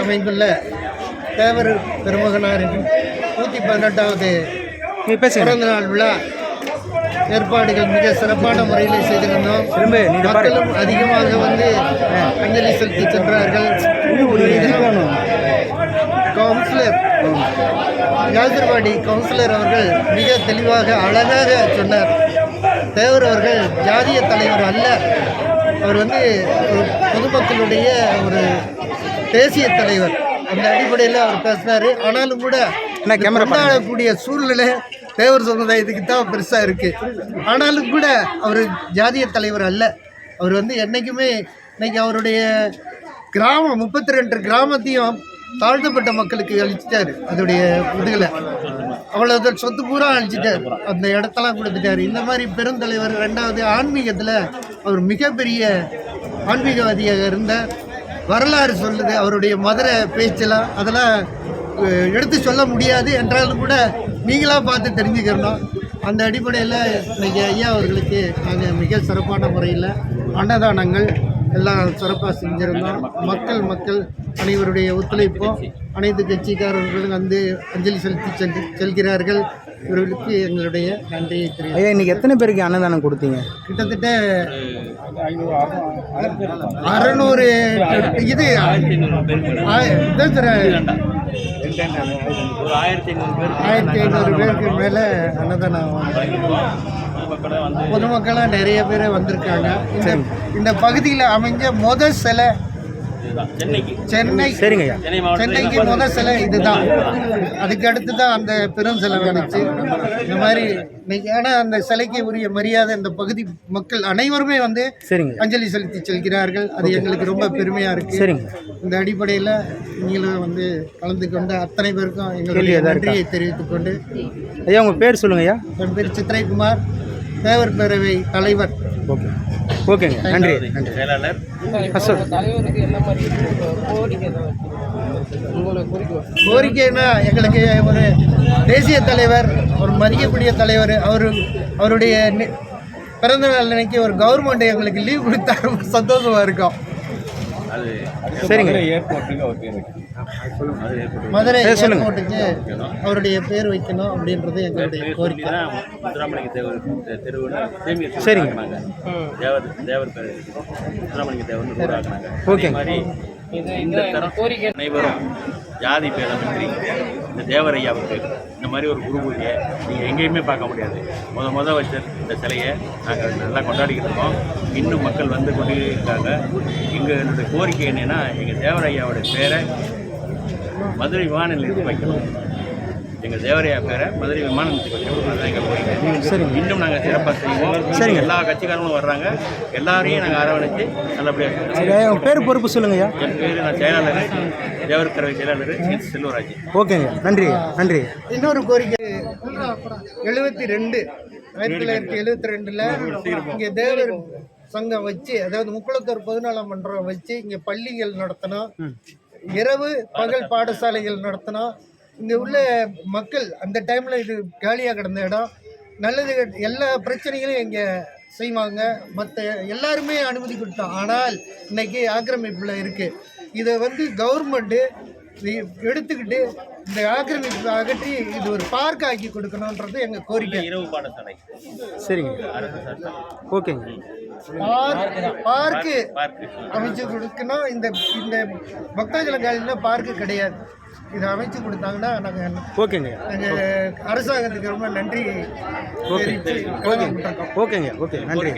அமைந்துள்ள தேவர் பெருமகனாரின் நூற்றி பதினெட்டாவது பிறந்த நாள் விழா ஏற்பாடுகள் மிக சிறப்பான முறையில் செய்திருந்தோம். மக்களும் அதிகமாக வந்து அஞ்சலி செலுத்தி சென்றார்கள். கவுன்சிலர் யாதிர்வாடி கவுன்சிலர் அவர்கள் மிக தெளிவாக அழகாக சொன்னார். தேவர் அவர்கள் ஜாதிய தலைவர் அல்ல. அவர் வந்து பொதுமக்களுடைய ஒரு தேசிய தலைவர். அந்த அடிப்படையில் அவர் பேசினார் ஆனாலும் கூட. கொண்டாடக்கூடிய சூழ்நிலை தேவர் சமுதாயத்துக்கு தான் பெருசாக இருக்குது ஆனாலும் கூட அவர் ஜாதிய தலைவர் அல்ல. அவர் வந்து என்றைக்குமே இன்னைக்கு அவருடைய கிராமம் முப்பத்தி ரெண்டு கிராமத்தையும் தாழ்த்தப்பட்ட மக்களுக்கு அழிச்சிட்டாரு. அதோடைய இதுகளை அவ்வளோ சொத்து பூரா அழிச்சிட்டார். அந்த இடத்தெல்லாம் கொடுத்துட்டாரு. இந்த மாதிரி பெருந்தலைவர் ரெண்டாவது ஆன்மீகத்தில் அவர் மிகப்பெரிய ஆன்மீகவாதியாக இருந்தார் வரலாறு சொல்லுது. அவருடைய மதுரை பேச்செல்லாம் அதெல்லாம் எடுத்து சொல்ல முடியாது. என்றாலும் கூட நீங்களாக பார்த்து தெரிஞ்சுக்கிறணும் அந்த அடிப்படையில் இன்றைக்கி ஐயா அவர்களுக்கு நாங்கள் மிக சிறப்பான முறையில் அன்னதானங்கள் எல்லாம் சிறப்பாக செஞ்சுருந்தோம். மக்கள் மக்கள் அனைவருடைய ஒத்துழைப்பும் அனைத்து கட்சிக்காரர்களும் வந்து அஞ்சலி செலுத்தி சென்று செல்கிறார்கள். இவர்களுக்கு எங்களுடைய நன்றியை தெரிவித்துக் ஐயா இன்னைக்கு எத்தனை பேருக்கு அன்னதானம் கொடுத்தீங்க? கிட்டத்தட்ட அறநூறு இது இதான் சார். ஆயிரத்தி ஐநூறு பேருக்கு மேலே அன்னதானம் பொதுமக்களாக நிறைய பேர் வந்திருக்காங்க. இந்த இந்த பகுதியில் அமைஞ்ச முத சிலை சென்னை சரிங்க சென்னைக்கு முத சிலை இதுதான். அதுக்கு அடுத்து தான் அந்த பெரும் சிலை வந்துச்சு. இந்த மாதிரி இன்னைக்கு ஆனால் அந்த சிலைக்கு உரிய மரியாதை இந்த பகுதி மக்கள் அனைவருமே வந்து சரிங்க அஞ்சலி செலுத்தி செல்கிறார்கள். அது எங்களுக்கு ரொம்ப பெருமையாக இருக்கு. சரிங்க இந்த அடிப்படையில் நீங்களும் வந்து கலந்து கொண்ட அத்தனை பேருக்கும் எங்களுடைய? நன்றியை தெரிவித்துக் கொண்டு ஐயா உங்கள் பேர் சொல்லுங்க ஐயா என் பேர் சித்திரைக்குமார். தேவர் பேரவை தலைவர். ஓகே. ஓகேங்க. நன்றி. நன்றி செயலாளர். கோரிக்கைன்னா எங்களுக்கு ஒரு தேசிய தலைவர் ஒரு மதிக்கக்கூடிய தலைவர் அவர் அவருடைய பிறந்த நாள் அன்னைக்கு ஒரு கவர்மெண்ட் எங்களுக்கு லீவ் கொடுத்தா ரொம்ப சந்தோஷமா இருக்கும். சரிங்க அது ஏற்பட்டு மதுரை. ஏர்போர்ட்டுக்கு அவருடைய பேர் வைக்கணும் அப்படின்றது எங்களுடைய கோரிக்கை முத்துராமலிங்க தேவர் தெ- தெருவுன்னு சேமியர் சரிங்க. ஆக்குனாங்க. தேவர் தேவர் முத்துராமலிங்க ஆக்குனாங்க ஓகே. மாதிரி இந்த தரம் அனைவரும் ஜாதி பேதமின்றி இந்த தேவர் ஐயாவுக்கு இந்த மாதிரி ஒரு குரு பூஜையை நீங்கள் எங்கேயுமே பார்க்க முடியாது. முத முத வச்ச இந்த சிலையை நாங்கள் நல்லா கொண்டாடிக்கிட்டு இருக்கோம். இன்னும் மக்கள் வந்து கொண்டு இருக்காங்க எங்களுடைய கோரிக்கை என்னன்னா எங்கள் தேவர் ஐயாவோட பேரை மதுரை விமான நிலையத்தில் வைக்கணும். எங்கள் தேவரையா பேரை மதுரை விமான நிலையத்துக்கு எங்கள் கோரிக்கை சரிங்க. இன்னும் நாங்கள் சிறப்பாக செய்வோம். சரிங்க. எல்லா கட்சிக்காரங்களும் வர்றாங்க. எல்லாரையும் நாங்கள் அரவணைச்சு நல்லபடியாக பேர் பொறுப்பு சொல்லுங்க ஐயா. என் பேர் நான் செயலாளர் தேவர் கரவை செயலாளர். செல்வராஜ். ஓகேங்க நன்றி நன்றி இன்னொரு கோரிக்கை. எழுபத்தி ரெண்டு ஆயிரத்தி தொள்ளாயிரத்தி எழுபத்தி ரெண்டுல இங்க தேவர் சங்கம் வச்சு அதாவது முக்குளத்தூர் பொதுநல மன்றம் வச்சு இங்க பள்ளிகள் நடத்தினோம் இரவு பகல் பாடசாலைகள் நடத்தினோம் இங்க உள்ள மக்கள் அந்த டைம்ல இது காலியா கிடந்த இடம். நல்லது எல்லா பிரச்சனைகளும் இங்க செய்வாங்க. மற்ற எல்லாருமே அனுமதி கொடுத்தோம் ஆனால் இன்னைக்கு ஆக்கிரமிப்புல இருக்கு. இதை வந்து கவர்மெண்ட்டு எடுத்துக்கிட்டு இந்த ஆக்கிரமிப்பு அகற்றி இது ஒரு பார்க் ஆக்கி கொடுக்கணுன்றது எங்க கோரிக்கை. இரவு பாடசாலை சரிங்க. பார்க்கு பார்க்கு அமைச்சு கொடுக்கணும். இந்த இந்த பக்தஜல காலியில் பார்க்கு கிடையாது. இதை அமைச்சு கொடுத்தாங்கன்னா நாங்கள் ஓகேங்க. நாங்கள் அரசாங்கத்துக்கு ரொம்ப நன்றி ஓகே. தெரிவித்து ஓகேங்க. ஓகேங்க. ஓகே. நன்றி.